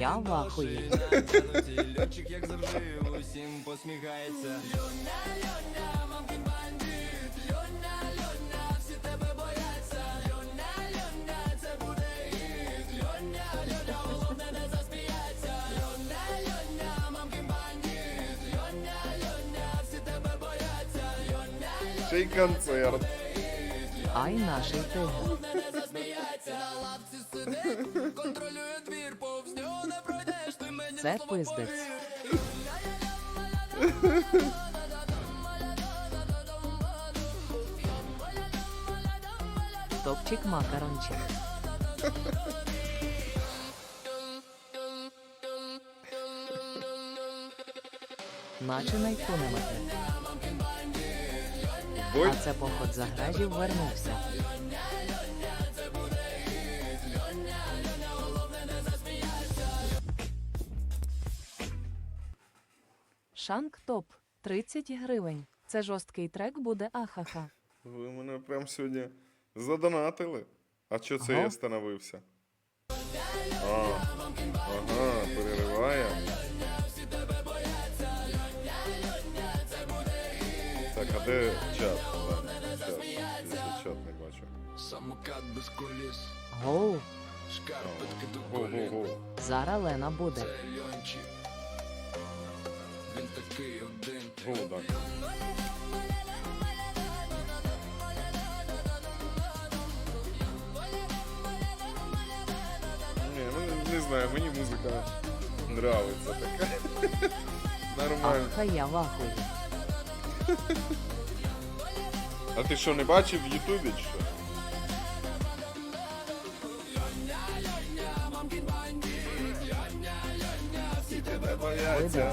Я в ахуї. Льотчик, як завжди, усім посміхається Ще й концерт. Ай наший тигр. Це пиздець. Топчик макарончик. Наче найкунемати. А це поход за гражів вернувся. Шанк топ 30 гривень. Це жорсткий трек буде ахаха. ви мене прям сьогодні задонатили. А що це Ага. я становився? А, ага, перериваємо. Так, а де чат? Чат. Чат не бачу. Самокат без коліс, Гоу, шкарпетки до колін Го-го-го. Лена буде. Це льончик Він такий один Го, так. Ні, ну не знаю, мені музика нравиться така. Нормально. Аха, я в ахуї. А ти що, не бачив в Ютубі що? Бояться.